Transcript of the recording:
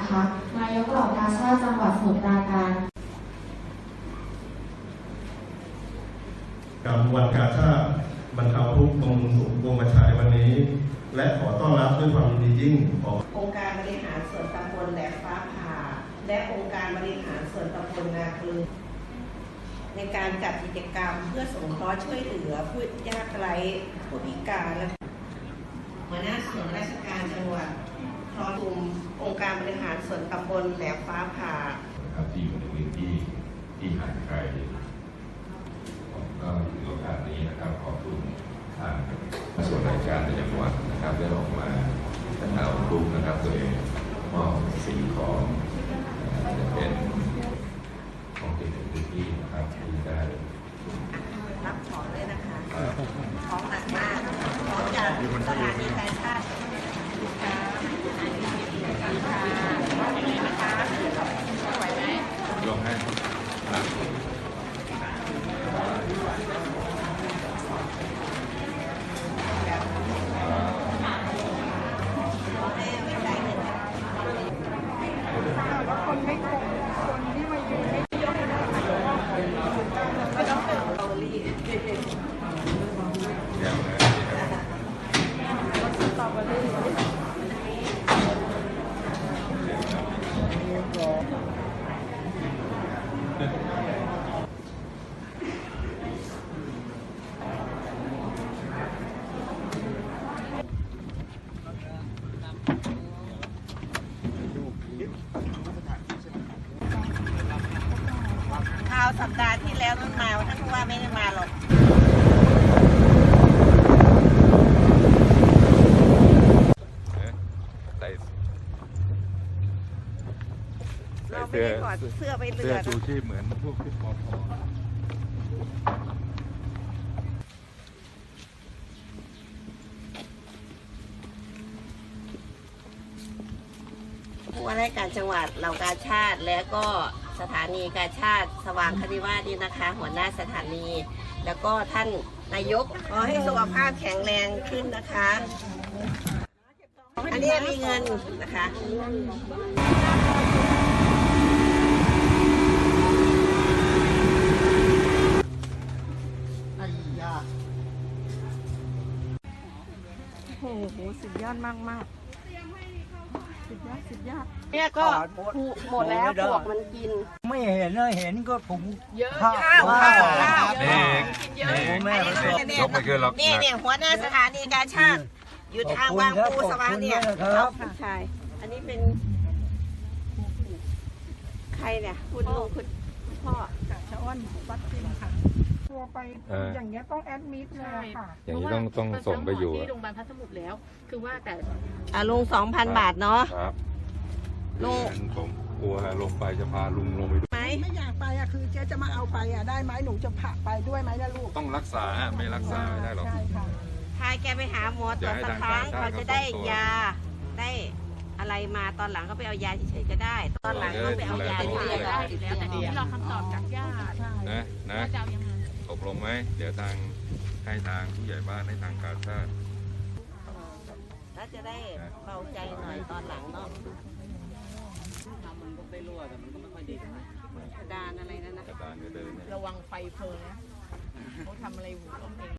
นะคะ นายกเหล่ากาชาติจังหวัดสมุทรปราการกับวันกาชาติบรรเทาทุกข์บำรุงสุขวงมาฉายวันนี้ และขอต้อนรับด้วยความยินดียิ่งขอองค์การบริหารส่วนตำบลแหลมฟ้าผ่า และองค์การบริหารส่วนตำบลนาคลือในการจัดกิจกรรมเพื่อสงเคราะห์ช่วยเหลือผู้ยากไร้ผู้พิการและหัวหน้าส่วนราชการจังหวัดพร้อมกลุ่ม องค์การบริหารส่วนตำบลแหลมฟ้าผ่านะครับที่อยู่ในพื้นที่ที่ห่างไกลผมก็ถือโอกาสนี้นะครับขอบคุณทางส่วนราชการในจังหวัดนะครับได้ออกมาบรรเทาทุกข์นะครับโดยมอบสิ่งของจะเป็นของที่ในพื้นที่นะครับที่ได้ รับของเลยนะคะ ของหนักมากของจากสถานีการชาติไหวไหม ลงให้ครับ ให้ไม่ใจหนึ่ง เดี๋ยวนะ คราวสัปดาห์ที่แล้วนั่นมาท่านผู้ว่าไม่ได้มาหรอกใส่เราไม่ได้ถอดเสื้อไปเรืเสื้ออชูชีพเหมือนพวกที่ปอพอ ผู้ว่าราชการจังหวัดเหล่ากาชาติ และก็สถานีกาชาติ สว่างคณิวาสนี่นะคะ หัวหน้าสถานี แล้วก็ท่านนายกขอให้สุขภาพแข็งแรงขึ้นนะคะ อันนี้มีเงินนะคะโอ้โห สุดยอดมากมากๆ สุดยอดสุดยอดเนี่ยก็หมดแล้วปลวกมันกิน ไม่เห็นนะเห็นก็ผมเยอะข้าวข้าวข้าวข้าวเด็กเยอะโอ้แม่อันก็นี้ชอบยกไม่ขึ้นหรอกนี่เนี่ยหัวหน้าสถานีกาชาติอยู่ทางวางปูสว่างเนี่ยขอบคุณมากนะครับใช่อันนี้เป็น ใครเนี่ยคุณลุงคุณพ่อชะอ้อนวัดจิมค่ะ ตัวไปเอออย่างเงี้ยต้องแอดมิดเลยอะค่ะ อย่างนี้ต้องต้องส่งไปอยู่ที่โรงพยาบาลพัทสมุทรแล้ว คือว่าแต่อะลุงสองพันบาทเนาะ ครับลุงงั้นผมกลัวลงไปจะพาลุงลงไปด้วยไหมไม่อยากไปอะคือเจ๊จะมาเอาไปอะได้ไหมหนูจะผ่าไปด้วยไหมนะลูกต้องรักษาไม่รักษาไม่ได้หรอก ใช่ค่ะ พายแกไปหาหมอเดี๋ต่ยอวให้สักทางครั้งการเขาแพทย์จะได้เขาส่งตัว ยาได้อะไรมาตอนหลังก็ไปเอายาเฉยๆก็ได้ ตอนหลังต้องไปเอายาดูที่แลเรียนได้อยู่แล้วแต่ทีนี้รอคำตอบจากญาตินะนะ ว่าจะเอายังไง ตกลงไหมเดี๋ยวทางให้ทางผู้ใหญ่บ้านให้ทางการชาติแล้วจะได้เบาใจหน่อยตอนหลังเนาะกระดานอะไรนั่นนะกระดานก็เดินเนี่ยระวังไฟเพลิงนะเขาทำอะไรหูต้องเอง